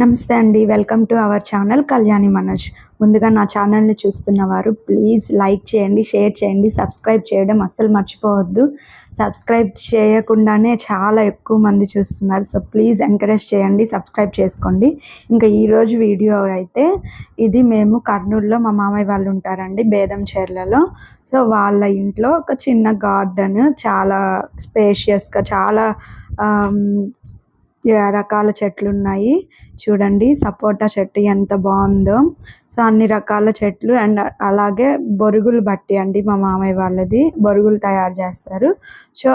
నమస్తే అండి. Welcome to our channel Kalyani Manoj. ముందుగా నా ఛానల్ని చూస్తున్న వారు ప్లీజ్ లైక్ చేయండి షేర్ చేయండి సబ్స్క్రైబ్ చేయడం అస్సలు మర్చిపోవద్దు. సబ్స్క్రైబ్ చేయకుండానే చాలా ఎక్కువ మంది చూస్తున్నారు. సో ప్లీజ్ ఎంకరేజ్ చేయండి సబ్స్క్రైబ్ చేసుకోండి. ఇంకా ఈరోజు వీడియో అయితే ఇది మేము కర్నూలులో మా మామయ్య వాళ్ళు ఉంటారండి బేదం చేర్లలో. సో వాళ్ళ ఇంట్లో ఒక చిన్న గార్డెన్ చాలా స్పేషియస్గా చాలా రకాల చెట్లు ఉన్నాయి చూడండి సపోటా చెట్టు ఎంత బాగుందో. సో అన్ని రకాల చెట్లు అండ్ అలాగే బొరుగులు బట్టి అండి మా మామయ్య వాళ్ళది. బొరుగులు తయారు చేస్తారు. సో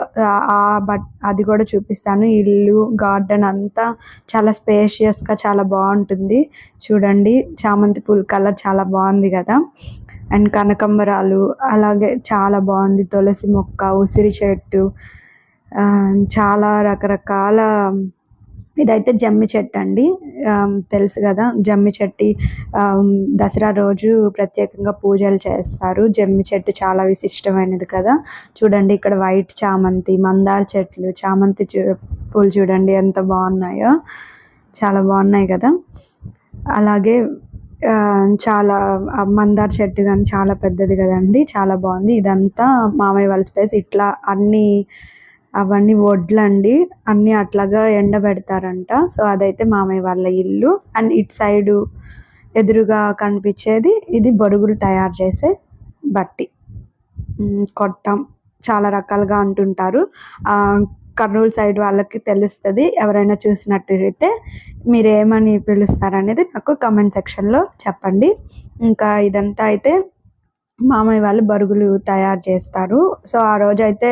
ఆ బట్ అది కూడా చూపిస్తాను. ఇల్లు గార్డెన్ అంతా చాలా స్పేషియస్గా చాలా బాగుంటుంది. చూడండి చామంతి పూల కలర్ చాలా బాగుంది కదా. అండ్ కనకంబరాలు అలాగే చాలా బాగుంది. తులసి మొక్క ఉసిరి చెట్టు చాలా రకరకాల ఇదైతే జమ్మి చెట్టు అండి. తెలుసు కదా జమ్మి చెట్టు. దసరా రోజు ప్రత్యేకంగా పూజలు చేస్తారు. జమ్మి చెట్టు చాలా విశిష్టమైనది కదా. చూడండి ఇక్కడ వైట్ చామంతి మందార చెట్లు చామంతి పూలు చూడండి ఎంత బాగున్నాయో. చాలా బాగున్నాయి కదా. అలాగే చాలా మందార చెట్టు కానీ చాలా పెద్దది కదండి. చాలా బాగుంది. ఇదంతా మామయ్య వాళ్ళ స్పేస్. ఇట్లా అన్నీ అవన్నీ వడ్లండి అన్నీ అట్లాగా ఎండబెడతారంట. సో అదైతే మామయ్య వాళ్ళ ఇల్లు. అండ్ ఇటు సైడు ఎదురుగా కనిపించేది ఇది బొరుగులు తయారు చేసే బట్టి. కొట్టం చాలా రకాలుగా అంటుంటారు. కర్నూలు సైడ్ వాళ్ళకి తెలుస్తుంది. ఎవరైనా చూసినట్టు అయితే మీరు ఏమని పిలుస్తారనేది నాకు కమెంట్ సెక్షన్లో చెప్పండి. ఇంకా ఇదంతా అయితే మామయ్య వాళ్ళు బరుగులు తయారు చేస్తారు. సో ఆ రోజు అయితే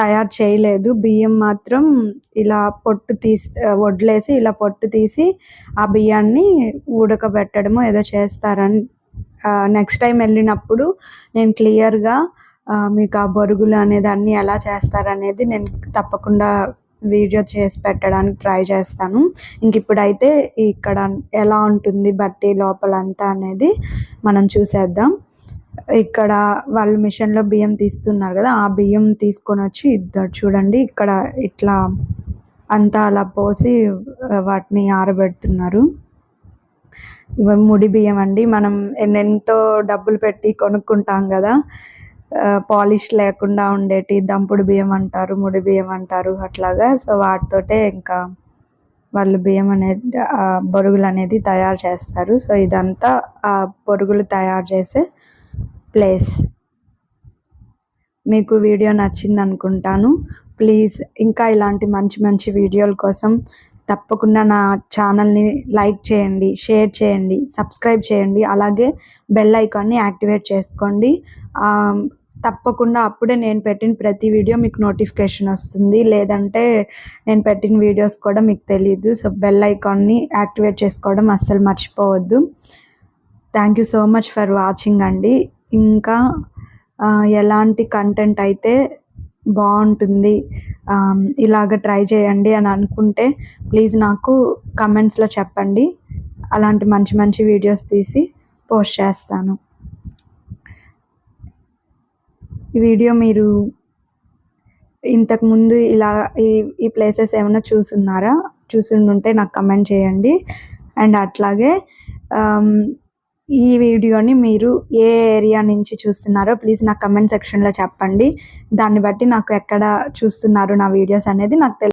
తయారు చేయలేదు. బియ్యం మాత్రం ఇలా పొట్టు తీసి వడ్లేసి ఇలా పొట్టు తీసి ఆ బియ్యాన్ని ఉడకబెట్టడము ఏదో చేస్తారని నెక్స్ట్ టైం వెళ్ళినప్పుడు నేను క్లియర్గా మీకు ఆ బొరుగులు అనేది అన్నీ ఎలా చేస్తారనేది నేను తప్పకుండా వీడియో చేసి పెట్టడానికి ట్రై చేస్తాను. ఇంక ఇప్పుడైతే ఇక్కడ ఎలా ఉంటుంది బట్టి లోపలంతా అనేది మనం చూసేద్దాం. ఇక్కడ వాళ్ళు మిషన్లో బియ్యం తీస్తున్నారు కదా ఆ బియ్యం తీసుకొని వచ్చి ఇద్దరు. చూడండి ఇక్కడ ఇట్లా అంతా అలా పోసి వాటిని ఆరబెడుతున్నారు. ఇవి ముడి బియ్యం అండి. మనం ఎంతో డబ్బులు పెట్టి కొనుక్కుంటాం కదా పాలిష్ లేకుండా ఉండేటి దంపుడు బియ్యం అంటారు ముడి బియ్యం అంటారు అట్లాగా. సో వాటితోటే ఇంకా వాళ్ళు బియ్యం అనేది బొరుగులు అనేది తయారు చేస్తారు. సో ఇదంతా ఆ బొరుగులు తయారు చేసే ప్లేస్. మీకు వీడియో నచ్చింది అనుకుంటాను ప్లీజ్ ఇంకా ఇలాంటి మంచి మంచి వీడియోల కోసం తప్పకుండా నా ఛానల్ని లైక్ చేయండి షేర్ చేయండి సబ్స్క్రైబ్ చేయండి. అలాగే బెల్ ఐకాన్ని యాక్టివేట్ చేసుకోండి. తప్పకుండా అప్పుడే నేను పెట్టిన ప్రతి వీడియో మీకు నోటిఫికేషన్ వస్తుంది. లేదంటే నేను పెట్టిన వీడియోస్ కూడా మీకు తెలియదు సో బెల్ ఐకాన్ని యాక్టివేట్ చేసుకోవడం అస్సలు మర్చిపోవద్దు. Thank you so much for watching అండి. ఇంకా ఎలాంటి కంటెంట్ అయితే బాగుంటుంది ఇలాగ ట్రై చేయండి అని అనుకుంటే ప్లీజ్ నాకు కమెంట్స్లో చెప్పండి. అలాంటి మంచి మంచి వీడియోస్ తీసి పోస్ట్ చేస్తాను. ఈ వీడియో మీరు ఇంతకుముందు ఇలా ఈ ఈ ప్లేసెస్ ఏమైనా చూసున్నారా? చూసి ఉంటే నాకు కమెంట్ చేయండి. అండ్ అట్లాగే ఈ వీడియోని మీరు ఏ ఏరియా నుంచి చూస్తున్నారో ప్లీజ్ నాకు కమెంట్ సెక్షన్లో చెప్పండి. దాన్ని బట్టి నాకు ఎక్కడ చూస్తున్నారు నా వీడియోస్ అనేది నాకు తెలి